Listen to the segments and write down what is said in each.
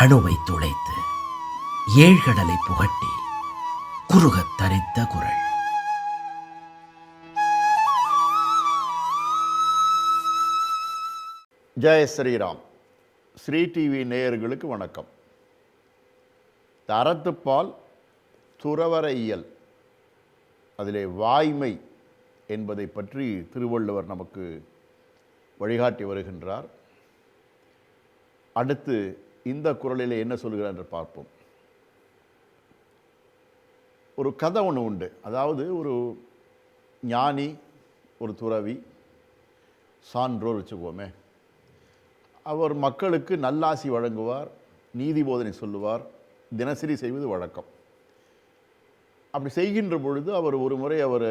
அணுவை துளைத்து ஏழ்கடலை புகட்டி குறுகத் தரித்த குரல். ஜெய ஸ்ரீராம். ஸ்ரீ டிவி நேயர்களுக்கு வணக்கம். தரத்துப்பால் துறவரையியல் அதிலே வாய்மை என்பதை பற்றி திருவள்ளுவர் நமக்கு வழிகாட்டி வருகின்றார். அடுத்து இந்த குரலில் என்ன சொல்கிறார் என்று பார்ப்போம். ஒரு கதை ஒன்று உண்டு. அதாவது ஒரு ஞானி ஒரு துறவி சான்றோர் வச்சுக்குவோமே அவர் மக்களுக்கு நல்லாசி வழங்குவார் நீதி போதனை சொல்லுவார் தினசரி செய்வது வழக்கம். அப்படி செய்கின்ற பொழுது அவர் ஒரு முறை அவர்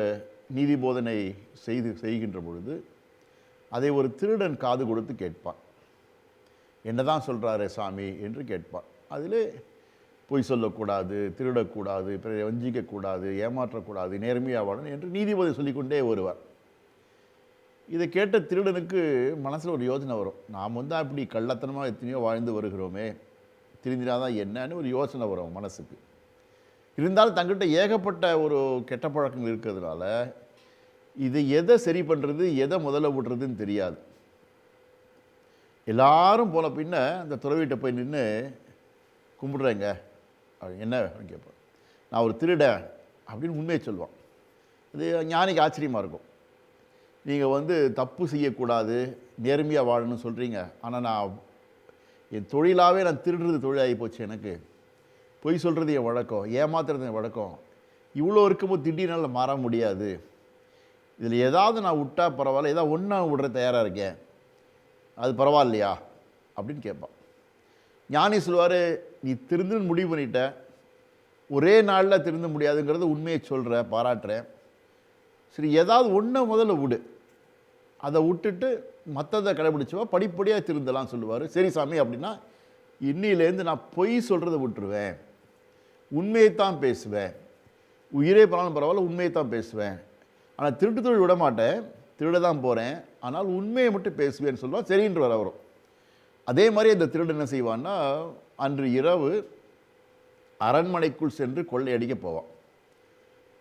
நீதி போதனை செய்து செய்கின்ற பொழுது அதை ஒரு திருடன் காது கொடுத்து கேட்பான். என்னதான் சொல்கிறாரு சாமி என்று கேட்பான் அதிலே பொய் சொல்லக்கூடாது திருடக்கூடாது பிறரை வஞ்சிக்கக்கூடாது ஏமாற்றக்கூடாது நேர்மையாக வாழணும் என்று நீதிபதி சொல்லிக்கொண்டே வருவார். இதை கேட்ட திருடனுக்கு மனசில் ஒரு யோசனை வரும். நாம் வந்து அப்படி கள்ளத்தனமாக எத்தனையோ வாழ்ந்து வருகிறோமே திருந்தினாதான் என்னன்னு ஒரு யோசனை வரும் மனசுக்கு. இருந்தாலும் தங்கிட்ட ஏகப்பட்ட ஒரு கெட்ட பழக்கங்கள் இருக்கிறதுனால இது எதை சரி பண்ணுறது எதை முதல்ல விடுறதுன்னு தெரியாது. எல்லாரும் போன பின்ன அந்த துறவிட்ட போய் நின்று கும்பிடுறேங்க. என்ன அப்படின்னு கேட்பேன் நான் ஒரு திருடன் அப்படின்னு உண்மையை சொல்லுவான். இது ஞானிக்கு ஆச்சரியமாக இருக்கும். நீங்கள் வந்து தப்பு செய்யக்கூடாது நேர்மையாக வாழணும்னு சொல்கிறீங்க ஆனால் நான் என் தொழிலாகவே நான் திருடுறது தொழிலாகி போச்சு எனக்கு. பொய் சொல்கிறது என் வழக்கம் ஏமாத்துறது என் வழக்கம். இவ்வளோ இருக்கும்போது திடீர்னால மாற முடியாது. இதில் ஏதாவது நான் விட்டால் பரவாயில்ல. ஏதாவது ஒன்றா விடுற தயாராக இருக்கேன். அது பரவாயில்லையா? அப்படின்னு கேட்பான். ஞானி சொல்லுவார் நீ திருந்துன்னு முடிவு பண்ணிட்ட. ஒரே நாளில் திருந்த முடியாதுங்கிறது உண்மையை சொல்கிற பாராட்டுறேன் சரி ஏதாவது ஒன்றை முதல்ல விடு. அதை விட்டுட்டு மற்றதை கடைபிடிச்சவா படிப்படியாக திருந்தலாம் சொல்லுவார். சரி சாமி அப்படின்னா இன்னிலேருந்து நான் பொய் சொல்கிறத விட்டுருவேன். உண்மையைத்தான் பேசுவேன். உயிரே போனாலும் பரவாயில்ல உண்மையை தான் பேசுவேன். ஆனால் திருட்டு தொழில் விட மாட்டேன் திருட தான் போகிறேன் ஆனால் உண்மையை மட்டும் பேசுவேன்னு சொல்லுவான் சரின்ற வர வரும். அதே மாதிரி அந்த திருடன் என்ன செய்வான்னா அன்று இரவு அரண்மனைக்குள் சென்று கொள்ளையடிக்க போவான்.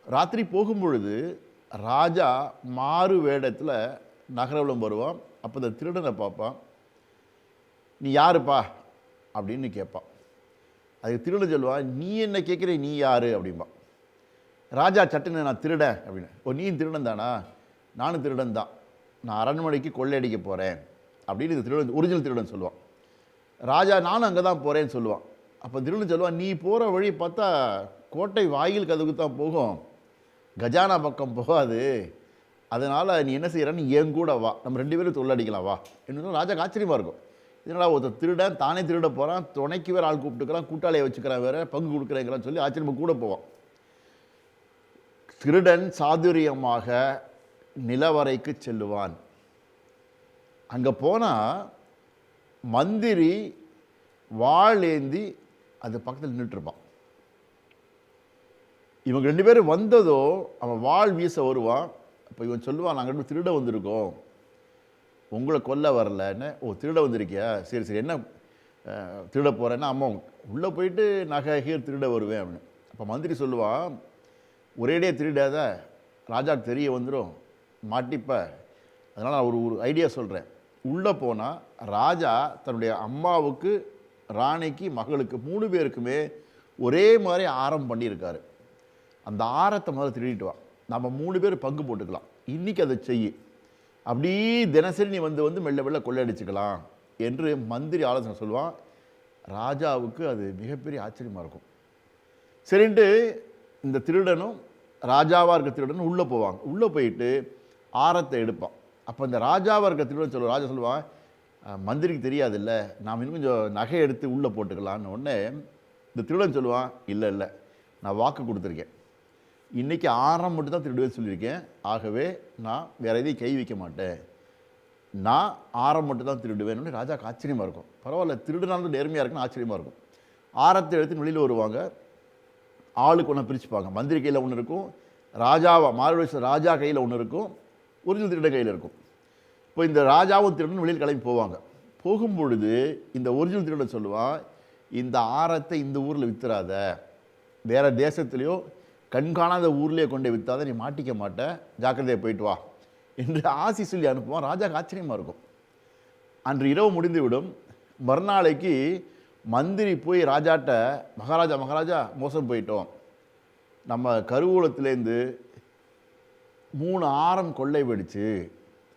ராத்திரி போகும்பொழுது ராஜா மாறு வேடத்தில் நகரவலம் வருவான். அப்போ இந்த திருடனை பார்ப்பான். நீ யாருப்பா? அப்படின்னு கேட்பான். அதுக்கு திருடன் சொல்லுவான் நீ என்ன கேட்குற நீ யாரு? அப்படிம்பான். ராஜா சட்டுன்னு நான் திருடன்? அப்படின்னு. ஓ நீ திருடன் தானா? நானும் திருடன் தான். நான் அரண்மனைக்கு கொள்ளையடிக்க போகிறேன் அப்படின்னு இந்த திருடன் ஒரிஜினல் திருடன் சொல்லுவான். ராஜா நானும் அங்கே தான் போகிறேன்னு சொல்லுவான். அப்போ திருடன் சொல்லுவான் நீ போகிற வழி பார்த்தா கோட்டை வாயில் கதவுக்கு தான் போகும். கஜானா பக்கம் போகாது. அதனால் நீ என்ன செய்கிற என் கூட வா. நம்ம ரெண்டு பேரும் தொழிலடிக்கலாம் வா. என்ன ராஜாக்கு ஆச்சரியமாக இருக்கும். இதனால் ஒருத்தர் திருடன் தானே திருட போகிறான் துணைக்கு வேறு ஆள் கூப்பிட்டுக்கிறான். கூட்டாளியை வச்சுக்கிறான் வேறு. பங்கு கொடுக்குறேங்கிறான்னு சொல்லி ஆச்சரியமாக கூட போவான். திருடன் சாதுரியமாக நிலவரைக்கு செல்லுவான். அங்கே போனால் மந்திரி வாளேந்தி அது பக்கத்தில் நின்றுட்டுருப்பான் இவங்க ரெண்டு பேரும் வந்ததோ அவன் வாள் வீச வருவான். அப்போ இவன் சொல்லுவான் நாங்கள் ரெண்டு திருட வந்திருக்கோம். உங்களை கொல்ல வரலன்னு. ஓ திருட வந்திருக்கியா? சரி சரி. என்ன திருட போகிறேன்னா அம்மா உள்ளே போயிட்டு நகைகீர் திருட வருவேன். அப்படின்னு அப்போ மந்திரி சொல்லுவான் ஒரேடியே திருடாத. ராஜா தெரிய வந்துடும் மாட்டிப்ப அதனால் நான் ஒரு ஒரு ஐடியா சொல்கிறேன் உள்ளே போனால் ராஜா தன்னுடைய அம்மாவுக்கு ராணிக்கு மகளுக்கு மூணு பேருக்குமே ஒரே மாதிரி ஆரம் பண்ணியிருக்காரு. அந்த ஆரத்தை முதல்ல திருடிட்டு வா. நம்ம மூணு பேர் பங்கு போட்டுக்கலாம். இன்றைக்கி அதை செய். அப்படி தினசரி நீ வந்து வந்து மெல்ல மெல்ல கொள்ளையடிச்சுக்கலாம் என்று மந்திரி ஆலோசனை சொல்லுவான். ராஜாவுக்கு அது மிகப்பெரிய ஆச்சரியமாக இருக்கும். சரின்ட்டு இந்த திருடனும் ராஜாவாக இருக்க திருடனும் உள்ளே போவாங்க. உள்ளே போயிட்டு ஆரத்தை எடுப்பான் அப்போ இந்த ராஜாவாக இருக்க திருடன் சொல்லுவான் ராஜா சொல்லுவான் மந்திரிக்கு தெரியாதுல்ல நாம் இன்னும் கொஞ்சம் நகை எடுத்து உள்ளே போட்டுக்கலான்னு உடனே இந்த திருடன் சொல்லுவான் இல்லை இல்லை நான் வாக்கு கொடுத்துருக்கேன். இன்றைக்கி ஆரம் மட்டும் தான் திருடுவேன்னு சொல்லியிருக்கேன். ஆகவே நான் வேறு எதையும் கை வைக்க மாட்டேன். நான் ஆரம் மட்டும் தான் திருடுவேன்னு ராஜாக்கு ஆச்சரியமாக இருக்கும். பரவாயில்ல திருடுனாலும் நேர்மையாக இருக்குன்னு ஆச்சரியமாக இருக்கும். ஆரத்தை எடுத்து வெளியில் வருவாங்க. ஆளுக்கு ஒன்று பிரிச்சுப்பாங்க. மந்திரி கையில் ஒன்று இருக்கும். ராஜாவை மாறுவேஷ ராஜா கையில் ஒன்று இருக்கும். ஒரிஜினல் திருடன் கையில் இருக்கும். இப்போ இந்த ராஜாவும் திருடன் வெளியில் கிளம்பி போவாங்க. போகும்பொழுது இந்த ஒரிஜினல் திருடன் சொல்லுவான் இந்த ஆரத்தை இந்த ஊரில் வித்துறாத. வேறு தேசத்துலேயோ கண்காணாத ஊர்லேயே கொண்டே வித்தாத நீ மாட்டிக்க மாட்ட. ஜாக்கிரதையாக போயிட்டு வா. என்று ஆசி சொல்லி அனுப்புவான். ராஜாக்கு ஆச்சரியமாக இருக்கும். அன்று இரவு முடிந்துவிடும். மறுநாளைக்கு மந்திரி போய் ராஜாட்ட மகாராஜா மகாராஜா மோசம் போயிட்டோம். நம்ம கருவூலத்திலேருந்து மூணு ஆரம் கொள்ளை போயிடுச்சு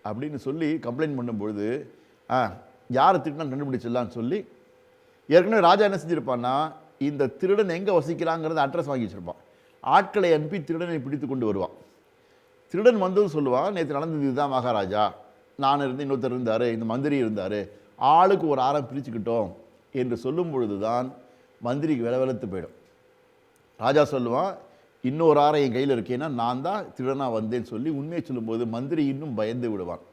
அப்படின்னு சொல்லி கம்ப்ளைண்ட் பண்ணும்பொழுது ஆ யாரை திட்டினா கண்டுபிடிச்சிடலான்னு சொல்லி ஏற்கனவே ராஜா என்ன செஞ்சுருப்பான்னா இந்த திருடன் எங்கே வசிக்கிறாங்கிறத அட்ரஸ் வாங்கி வச்சிருப்பான். ஆட்களை அனுப்பி திருடனை பிடித்து கொண்டு வருவான். திருடன் வந்ததும் சொல்லுவான் நேற்று நடந்தது இதுதான் மகாராஜா. நான் இருந்து இன்னொருத்தர் இருந்தார் இந்த மந்திரி இருந்தார். ஆளுக்கு ஒரு ஆரம் பிரிச்சுக்கிட்டோம். என்று சொல்லும் பொழுது தான் மந்திரிக்கு வில வெலத்து போயிடும். ராஜா சொல்லுவான் இன்னொரு ஆறை என் கையில் இருக்கேன்னா நான் தான் திருடனாக வந்தேன்னு சொல்லி உண்மையை சொல்லும்போது மந்திரி இன்னும் பயந்து விடுவான்.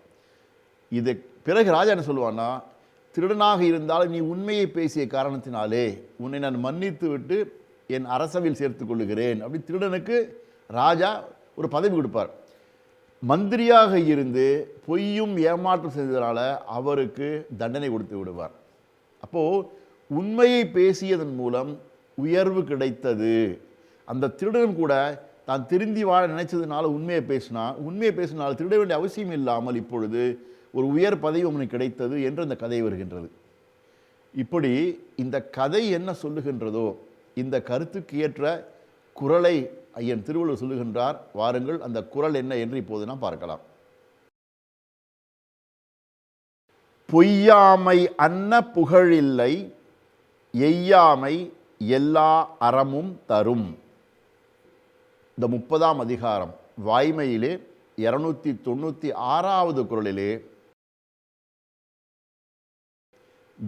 இது பிறகு ராஜா என்ன சொல்லுவான்னா திருடனாக இருந்தாலும் நீ உண்மையை பேசிய காரணத்தினாலே உன்னை நான் மன்னித்து விட்டு என் அரசவையில் சேர்த்து கொள்ளுகிறேன் அப்படி திருடனுக்கு ராஜா ஒரு பதவி கொடுப்பார். மந்திரியாக இருந்து பொய்யும் ஏமாற்றம் செய்ததனால அவருக்கு தண்டனை கொடுத்து விடுவார். அப்போது உண்மையை பேசியதன் மூலம் உயர்வு கிடைத்தது. அந்த திருடனும் கூட தான் திருந்தி வாழ நினைச்சதுனால உண்மையை பேசினா உண்மையை பேசினால் திருட வேண்டிய அவசியம் இல்லாமல் இப்பொழுது ஒரு உயர் பதவி அவனுக்கு கிடைத்தது என்று அந்த கதை வருகின்றது. இப்படி இந்த கதை என்ன சொல்லுகின்றதோ இந்த கருத்துக்கு ஏற்ற குரலை ஐயன் திருவள்ளுவர் சொல்லுகின்றார். வாருங்கள் அந்த குரல் என்ன என்று இப்போது நாம் பார்க்கலாம். பொய்யாமை அன்ன புகழில்லை எய்யாமை எல்லா அறமும் தரும். இந்த முப்பதாம் அதிகாரம் வாய்மையிலே இரநூத்தி தொண்ணூற்றி ஆறாவது குரலிலே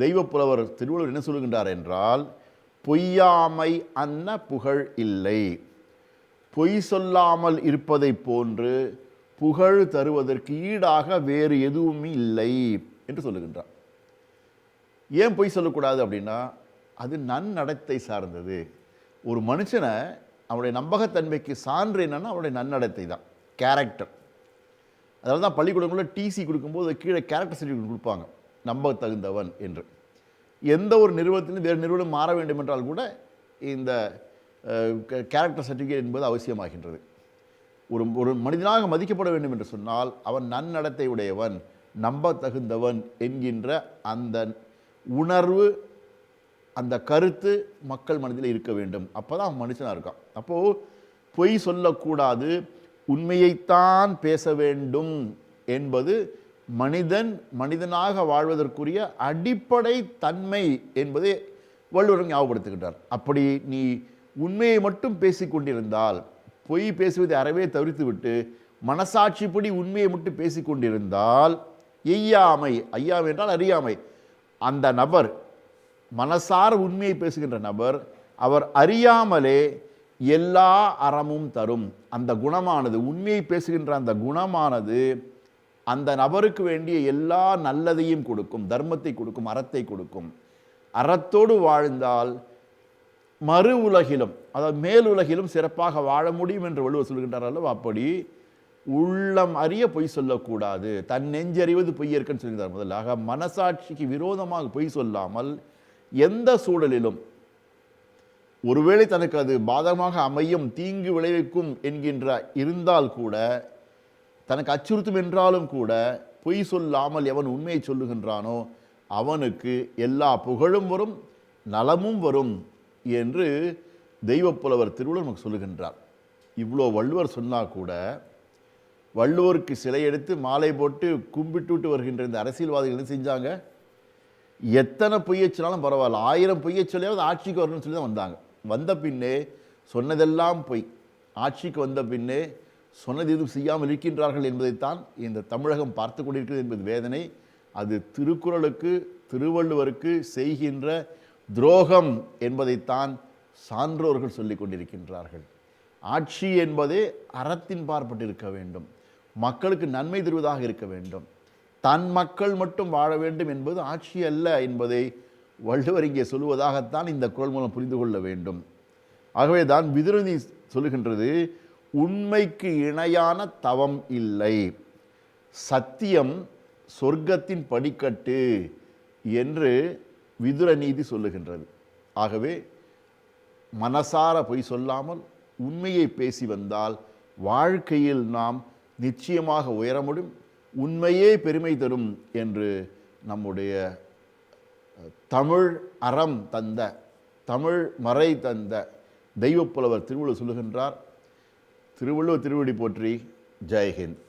தெய்வப்புலவர் திருவள்ளுவர் என்ன சொல்லுகின்றார் என்றால் பொய்யாமை அன்ன புகழ் இல்லை. பொய் சொல்லாமல் இருப்பதைப் போன்று புகழ் தருவதற்கு ஈடாக வேறு எதுவும் இல்லை என்று சொல்லுகின்றார். ஏன் பொய் சொல்லக்கூடாது அப்படின்னா அது நன்னடத்தை சார்ந்தது. ஒரு மனுஷனை அவனுடைய நம்பகத்தன்மைக்கு சான்று என்னன்னா அவனுடைய நன்னடத்தை தான் கேரக்டர் அதனால தான் பள்ளிக்கூடங்களில் டிசி கொடுக்கும்போது கீழே கேரக்டர் சர்டிஃபிகேட் கொடுப்பாங்க நம்ப தகுந்தவன் என்று. எந்த ஒரு நிறுவனத்திலும் வேறு நிறுவனம் மாற வேண்டும் என்றால் கூட இந்த கேரக்டர் சர்டிஃபிகேட் என்பது அவசியமாகின்றது. ஒரு ஒரு மனிதனாக மதிக்கப்பட வேண்டும் என்று சொன்னால் அவன் நன்னடத்தை உடையவன் நம்ப தகுந்தவன் என்கின்ற அந்த உணர்வு அந்த கருத்து மக்கள் மனதில் இருக்க வேண்டும். அப்போ தான் மனுஷனாக இருக்கான். அப்போது பொய் சொல்லக்கூடாது. உண்மையைத்தான் பேச வேண்டும் என்பது மனிதன் மனிதனாக வாழ்வதற்குரிய அடிப்படை தன்மை என்பதை வள்ளுவர் ஞாபகப்படுத்துகின்றார். அப்படி நீ உண்மையை மட்டும் பேசிக்கொண்டிருந்தால் பொய் பேசுவதை அறவே தவிர்த்துவிட்டு மனசாட்சிப்படி உண்மையை மட்டும் பேசிக்கொண்டிருந்தால் எய்யாமை ஐயாமை என்றால் அறியாமை. அந்த நபர் மனசார உண்மையை பேசுகின்ற நபர் அவர் அறியாமலே எல்லா அறமும் தரும். அந்த குணமானது உண்மையை பேசுகின்ற அந்த குணமானது அந்த நபருக்கு வேண்டிய எல்லா நல்லதையும் கொடுக்கும் தர்மத்தை கொடுக்கும் அறத்தை கொடுக்கும். அறத்தோடு வாழ்ந்தால் மறு உலகிலும் அதாவது மேல் உலகிலும் சிறப்பாக வாழ முடியும் என்று வள்ளுவர் சொல்கின்றார் அல்லவா? அப்படி உள்ளம் அறிய பொய் சொல்லக்கூடாது. தன் நெஞ்சறிவது பொய் இருக்குன்னு சொல்கிறார் முதல்ல. ஆக மனசாட்சிக்கு விரோதமாக பொய் சொல்லாமல் எந்த சூழலிலும் ஒருவேளை தனக்கு அது பாதகமாக அமையும் தீங்கு விளைவிக்கும் என்கின்ற இருந்தால் கூட தனக்கு அச்சுறுத்தும் என்றாலும் கூட பொய் சொல்லாமல் எவன் உண்மையை சொல்லுகின்றானோ அவனுக்கு எல்லா புகழும் வரும் நலமும் வரும் என்று தெய்வப்புலவர் திருவள்ளுவர் நமக்கு சொல்லுகின்றார். இவ்வளோ வள்ளுவர் சொன்னால் கூட வள்ளுவருக்கு சிலை எடுத்து மாலை போட்டு கும்பிட்டு விட்டு வருகின்ற இந்த அரசியல்வாதிகள் என்ன செஞ்சாங்க? எத்தனை பொய்யை சொன்னாலும் பரவாயில்ல. ஆயிரம் பொய்யை சொல்லியாவது ஆட்சிக்கு வரணும்னு சொல்லி தான் வந்தாங்க. வந்த பின்னே சொன்னதெல்லாம் பொய். ஆட்சிக்கு வந்த பின்னே சொன்னது எதுவும் செய்யாமல் இருக்கின்றார்கள் என்பதைத்தான் இந்த தமிழகம் பார்த்து கொண்டிருக்கிறது என்பது வேதனை. அது திருக்குறளுக்கு திருவள்ளுவருக்கு செய்கின்ற துரோகம் என்பதைத்தான் சான்றோர்கள் சொல்லிக் கொண்டிருக்கின்றார்கள். ஆட்சி என்பதே அறத்தின் பார்ப்பட்டு இருக்க வேண்டும். மக்களுக்கு நன்மை தருவதாக இருக்க வேண்டும். தன் மக்கள் மட்டும் வாழ வேண்டும் என்பது ஆட்சி அல்ல என்பதை வள்ளுவர் இங்கே சொல்லுவதாகத்தான் இந்த குரல் மூலம் புரிந்து கொள்ள வேண்டும். ஆகவே தான் விதுரணி சொல்லுகின்றது உண்மைக்கு இணையான தவம் இல்லை. சத்தியம் சொர்க்கத்தின் படிக்கட்டு என்று விதுர நீதி சொல்லுகின்றது. ஆகவே மனசார பொய் சொல்லாமல் உண்மையை பேசி வந்தால் வாழ்க்கையில் நாம் நிச்சயமாக உயர முடியும். உண்மையே பெருமை தரும் என்று நம்முடைய தமிழ் அறம் தந்த தமிழ் மறை தந்த தெய்வப்புலவர் திருவள்ளுவர் சொல்லுகின்றார் திருவள்ளுவர் திருவடி போற்றி ஜெயஹிந்த்